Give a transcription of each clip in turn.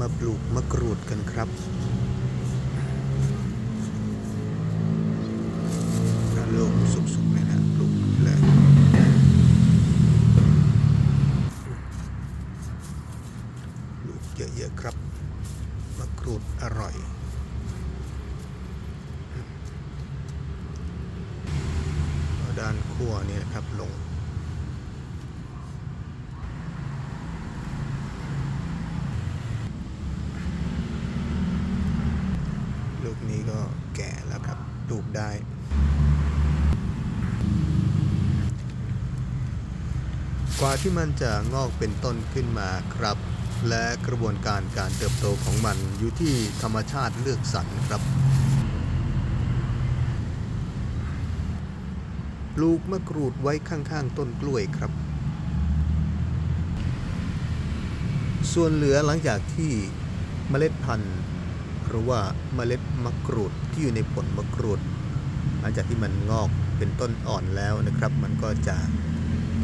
มาปลูกมะกรูดกันครับถ้าลูกสุกๆเนี่ยนะปลูกเลยปลูกเยอะๆครับ มะกรูดอร่อยด้านขั้วนี่นะครับลง ลูก นี้ก็แก่แล้วครับปลูกได้ กว่าที่มันจะงอกเป็นต้นขึ้นมาครับ และกระบวนการการเติบโตของมันอยู่ที่ธรรมชาติเลือกสรรครับปลูกมะกรูดไว้ข้างๆ ต้นกล้วยครับ ส่วนเหลือหลังจากที่เมล็ดพันธุ์ หรือว่าเมล็ดมะกรูดที่อยู่ในผลมะกรูด หลังจากที่มันงอกเป็นต้นอ่อนแล้วนะครับ มันก็จะ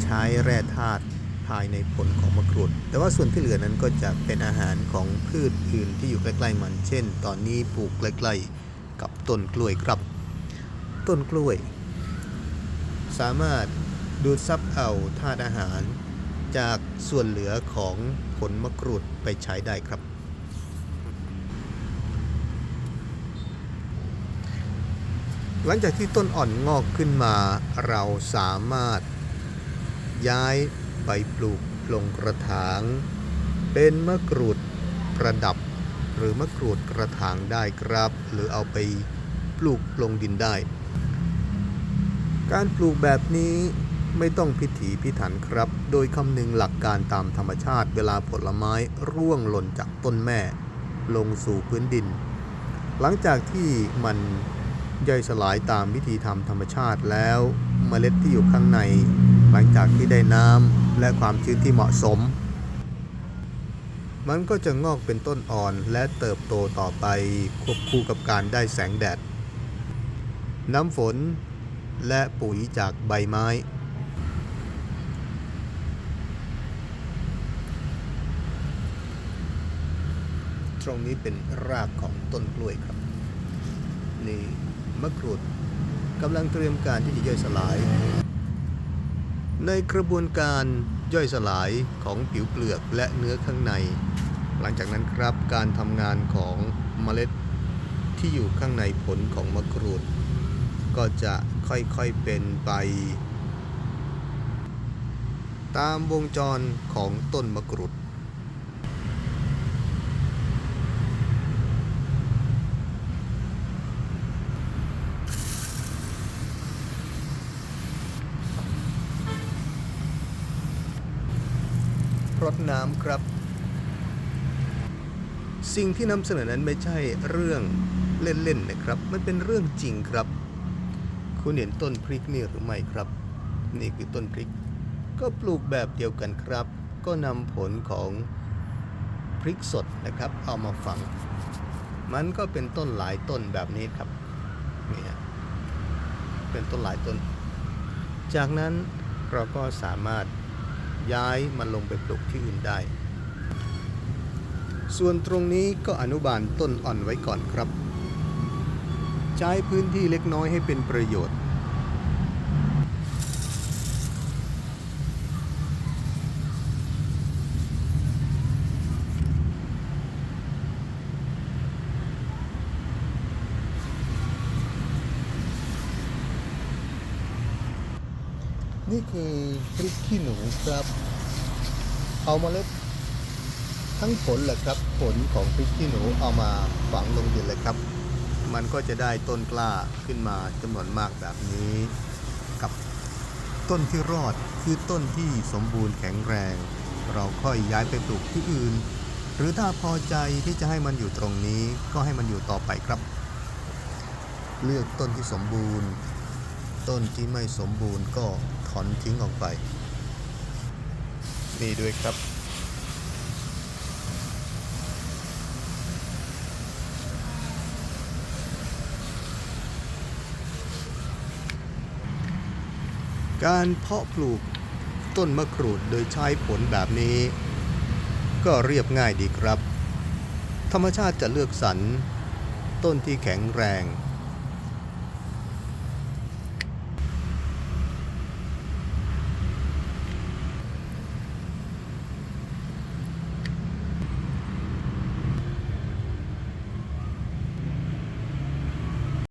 ใช้แร่ธาตุภายในผลของมะกรูด แต่ว่าส่วนที่เหลือนั้นก็จะเป็นอาหารของพืชอื่นที่อยู่ใกล้ๆมัน เช่น ตอนนี้ปลูกใกล้ๆกับต้นกล้วยครับ ต้นกล้วย สามารถดูดซับเอาธาตุอาหาร จากส่วนเหลือของผลมะกรูดไปใช้ได้ครับ หลังจากที่ต้นอ่อนงอกขึ้นมา เราสามารถย้ายไปปลูกลงกระถาง เป็นมะกรูดประดับ หรือมะกรูดกระถางได้ครับ หรือเอาไปปลูกลงดินได้ การปลูกแบบนี้ไม่ต้องพิถีพิถันครับ โดยคำนึงหลักการตามธรรมชาติเวลาผลไม้ร่วงหล่นจากต้นแม่ ลงสู่พื้นดิน หลังจากที่มัน ย่อยสลายตามวิธีทำธรรมชาติแล้วเมล็ดที่อยู่ข้างใน หลังจากที่ได้น้ำและความชื้นที่เหมาะสม มันก็จะงอกเป็นต้นอ่อนและเติบโตต่อไปควบคู่กับการได้แสงแดด น้ำฝนและปุ๋ยจากใบไม้ตรงนี้เป็นรากของต้นกล้วยครับ นี่ มะกรูดกำลังเตรียมการที่จะย่อยสลาย ในกระบวนการย่อยสลายของผิวเปลือกและเนื้อข้างใน หลังจากนั้นครับการทำงานของเมล็ดที่อยู่ข้างในผลของมะกรูด ก็จะค่อยๆเป็นไป ตามวงจรของต้นมะกรูด รดน้ำครับ สิ่งที่นำเสนอนั้นไม่ใช่เรื่องเล่นๆนะครับ มันเป็นเรื่องจริงครับ คุณเห็นต้นพริกนี่หรือไม่ครับ นี่คือต้นพริก ก็ปลูกแบบเดียวกันครับ ก็นำผลของพริกสดนะครับ เอามาฝัง มันก็เป็นต้นหลายต้นแบบนี้ครับนี่ฮะเป็นต้นหลายต้น จากนั้นเราก็สามารถ ย้ายมันลงไปปลูกที่อื่นได้ ส่วนตรงนี้ก็อนุบาลต้นอ่อนไว้ก่อนครับ ใช้พื้นที่เล็กน้อยให้เป็นประโยชน์ นี่คือพริกขี้หนูครับ เอามาเล็ดทั้งผลแหละครับผลของพริกขี้หนูเอามาฝังลงดินเลยครับ มันก็จะได้ต้นกล้าขึ้นมาจำนวนมากแบบนี้ กับต้นที่รอดคือต้นที่สมบูรณ์แข็งแรง เราค่อยย้ายไปปลูกที่อื่น หรือถ้าพอใจที่จะให้มันอยู่ตรงนี้ก็ให้มันอยู่ต่อไปครับ เลือกต้นที่สมบูรณ์ ต้นที่ไม่สมบูรณ์ก็ ถอนทิ้งออกไป นี่ด้วยครับ การเพาะปลูกต้นมะกรูดโดยใช้ผลแบบนี้ ก็เรียบง่ายดีครับ ธรรมชาติจะเลือกสรรต้นที่แข็งแรง